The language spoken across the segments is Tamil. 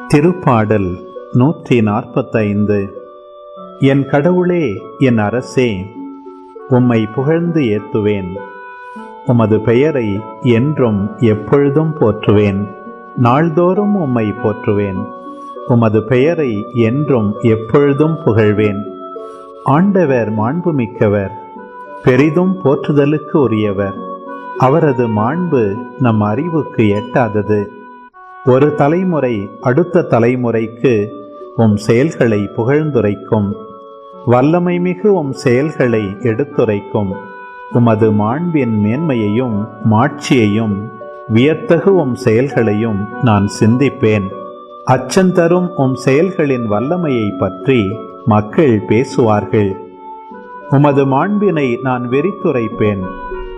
திருப்பாடல் நூற்றி நாற்பத்தைந்து. என் கடவுளே என் அரசே உம்மை புகழ்ந்து ஏத்துவேன். உமது பெயரை என்றும் எப்பொழுதும் போற்றுவேன். நாள்தோறும் உம்மை போற்றுவேன். உமது பெயரை என்றும் எப்பொழுதும் புகழ்வேன். ஆண்டவர் மாண்புமிக்கவர் பெரிதும் போற்றுதலுக்கு உரியவர். அவரது மாண்பு நம் அறிவுக்கு எட்டாதது. ஒரு தலைமுறை அடுத்த தலைமுறைக்கு உம் செயல்களை புகழ்ந்துரைக்கும். வல்லமை மிகு உம் செயல்களை எடுத்துரைக்கும். உமது மாண்பின் மேன்மையையும் மாட்சியையும் வியத்தகு உம் செயல்களையும் நான் சிந்திப்பேன். அச்சந்தரும் உம் செயல்களின் வல்லமையை பற்றி மக்கள் பேசுவார்கள். உமது மாண்பினை நான் வெறித்துரைப்பேன்.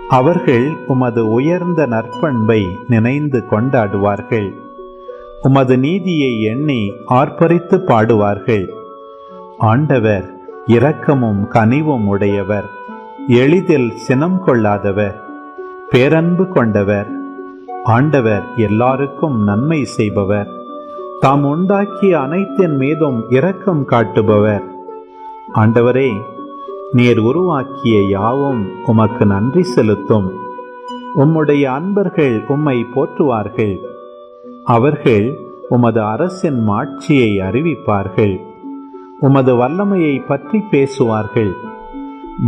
அவர்கள் உமது உயர்ந்த நற்பண்பை நினைந்து கொண்டாடுவார்கள். உமது நீதியை எண்ணி ஆர்ப்பரித்து பாடுவார்கள். ஆண்டவர் இரக்கமும் கனிவும் உடையவர். எளிதில் சினம் கொள்ளாதவர். பேரன்பு கொண்டவர். ஆண்டவர் எல்லாருக்கும் நன்மை செய்பவர். தாம் உண்டாக்கிய அனைத்தின் மீதும் இரக்கம் காட்டுபவர். ஆண்டவரே நீர் உருவாக்கிய யாவும் உமக்கு நன்றி செலுத்தும். உம்முடைய அன்பர்கள் உம்மை போற்றுவார்கள். அவர்கள் உமது அரசின் மாட்சியை அறிவிப்பார்கள். உமது வல்லமையை பற்றி பேசுவார்கள்.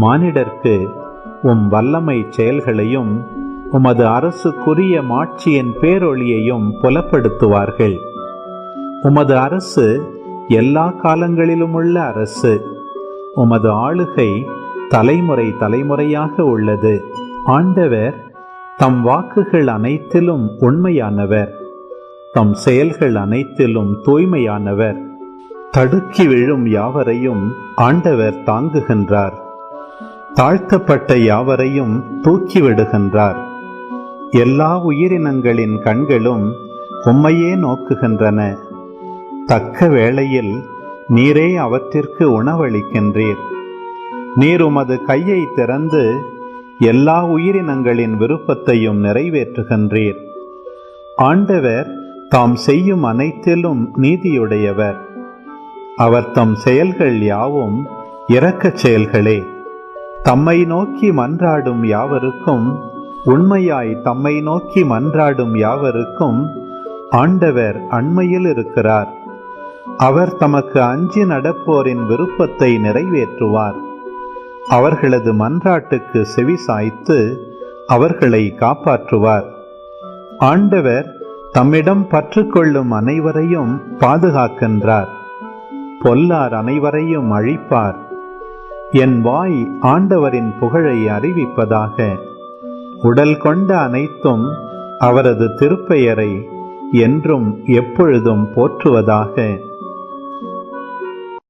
மானிடர்க்கு உம் வல்லமை செயல்களையும் உமது அரசுக்குரிய மாட்சியின் பேரொளியையும் புலப்படுத்துவார்கள். உமது அரசு எல்லா காலங்களிலும் உள்ள அரசு. உமது ஆளுகை தலைமுறை தலைமுறையாக உள்ளது. ஆண்டவர் தம் வாக்குகள் அனைத்திலும் உண்மையானவர். தம் செயல்கள் அனைத்திலும் தூய்மையானவர். தடுக்கி விழும் யாவரையும் ஆண்டவர் தாங்குகின்றார். தாழ்த்தப்பட்ட யாவரையும் தூக்கிவிடுகின்றார் எல்லா உயிரினங்களின் கண்களும் உம்மையே நோக்குகின்றன. தக்க வேளையில் நீரே அவற்றிற்கு உணவளிக்கின்றீர். நீர் உமது கையை திறந்து எல்லா உயிரினங்களின் விருப்பத்தையும் நிறைவேற்றுகின்றீர். ஆண்டவர் தாம் செய்யும் அனைத்திலும் நீதியுடையவர். அவர் தம் செயல்கள் யாவும் இரக்கச் செயல்களே. தம்மை நோக்கி மன்றாடும் யாவருக்கும் உண்மையாய் தம்மை நோக்கி மன்றாடும் யாவருக்கும் ஆண்டவர் அண்மையில் இருக்கிறார். அவர் தமக்கு அஞ்சி நடப்போரின் விருப்பத்தை நிறைவேற்றுவார். அவர்களது மன்றாட்டுக்கு செவி சாய்த்து அவர்களை காப்பாற்றுவார். ஆண்டவர் தம்மிடம் பற்றுக்கொள்ளும் அனைவரையும் பாதுகாக்கின்றார். பொல்லார் அனைவரையும் அழிப்பார். என் வாய் ஆண்டவரின் புகழை அறிவிப்பதாக. உடல் கொண்ட அனைத்தும் அவரது திருப்பெயரை என்றும் எப்பொழுதும் போற்றுவதாக.